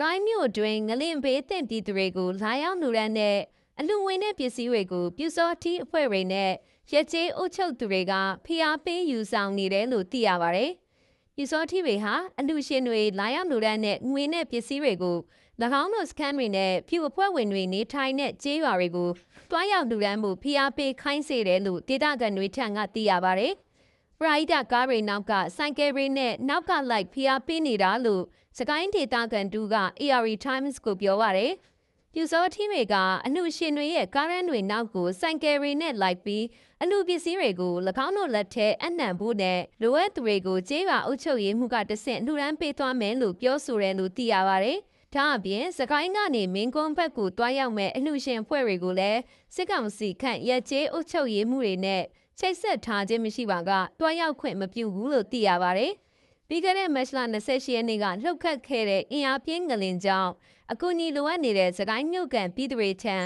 ကိုင်းမြို့တွင်ငလင်ဘေးသင့်ပြည်သူတွေကိုလာရောက်လူရန်တဲ့အလူဝင်တဲ့ပစ္စည်းတွေကိုပြူစောထီးအဖွဲ့တွေနဲ့ရက်ကျေးအုပ်ချုပ်သူတွေကဖိအားပေးယူဆောင်နေတယ်လို့သိရပါတယ်။ပြူစောထီးတွေဟာအလူရှင်တွေလာရောက်လူရန်တဲ့ငွေနဲ့ပစ္စည်းတွေကို၎င်းတို့စကန်တွေနဲ့ဖြူအဖွဲ့ဝင်တွေနေထိုင်တဲ့ကျေးရွာတွေကိုတွားရောက်လူရန်မှုဖိအားပေးခိုင်းစေတယ်လို့ဒေသခံတွေထံကသိရပါတယ်။ ပရိုက်တာကားတွေနောက်ကဆိုင်ကယ်တွေနဲ့နောက်ကလိုက်ဖိအားပေးနေတာလို့စကိုင်းဒေတာကန်တူက AR Times ကိုပြောပါရယ်ပြူစောထီးတွေကအမှုရှင်တွေရဲ့ကားရန်တွေနောက်ကိုဆိုင်ကယ်တွေနဲ့လိုက်ပြီးအမှုပစ္စည်းတွေကို၎င်းတို့လက်ထဲအနှံဖို့နဲ့လိုအပ်သူတွေကိုကျေးရွာအုပ်ချုပ်ရေးမှုကတဆင့်လှူဒန်းပေးသွားမယ်လို့ပြောဆိုတယ်လို့သိရပါရယ်ဒါအပြင်စကိုင်းကနေမင်းကွန်းဘက်ကိုတွားရောက်မဲ့အလှရှင်ဖွဲ့တွေကိုလည်းစစ်ကောင်စီခန့်ရက်ကျေးအုပ်ချုပ်ရေးမှုတွေနဲ့ ချိတ်ဆက်ထားခြင်းမရှိပါကတွားရောက်ခွင့်မပြုဘူးလို့သိရပါတယ်။ပြီးခဲ့တဲ့မတ်လ28ရက်နေ့ကလှုပ်ခတ်ခဲ့တဲ့အင်အားပြင်းငလင်ကြောင့်အကူအညီလိုအပ်နေတဲ့စကိုင်းမြို့ကန်ပြည်သူတွေထံ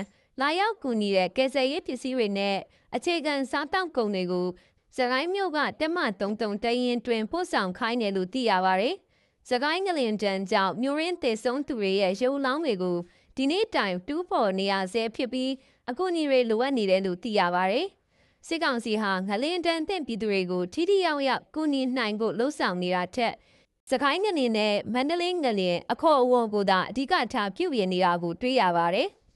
လာရောက်ကူညီတဲ့ကယ်ဆယ်ရေးပစ္စည်းတွေနဲ့အခြေခံစားတောက်ကုန်တွေကိုစကိုင်းမြို့ကတက်မ33တရင်တွင်ပို့ဆောင်ခိုင်းတယ်လို့သိရပါတယ်။စကိုင်းငလင်တန်းကြောင့်မြို့ရင်းသေဆုံးသူတွေရဲ့ရုပ်လောင်းတွေကိုဒီနေ့တိုင်တူးဖော်နေရဆဲဖြစ်ပြီးအကူအညီတွေလိုအပ်နေတယ်လို့သိရပါတယ်။ စစ်ကောင်စီဟာငလင်တန်းတဲ့ပြည်သူတွေကိုထိထိရောက်ရောက်ကူညီနိုင်ဖို့လှုံ့ဆော်နေတာထက်စကိုင်းငလင်နဲ့မန္တလေးငလင်အခေါ်အဝေါ်ကိုသာအဓိကထားပြုပြင်နေတာကိုတွေ့ရပါတယ်။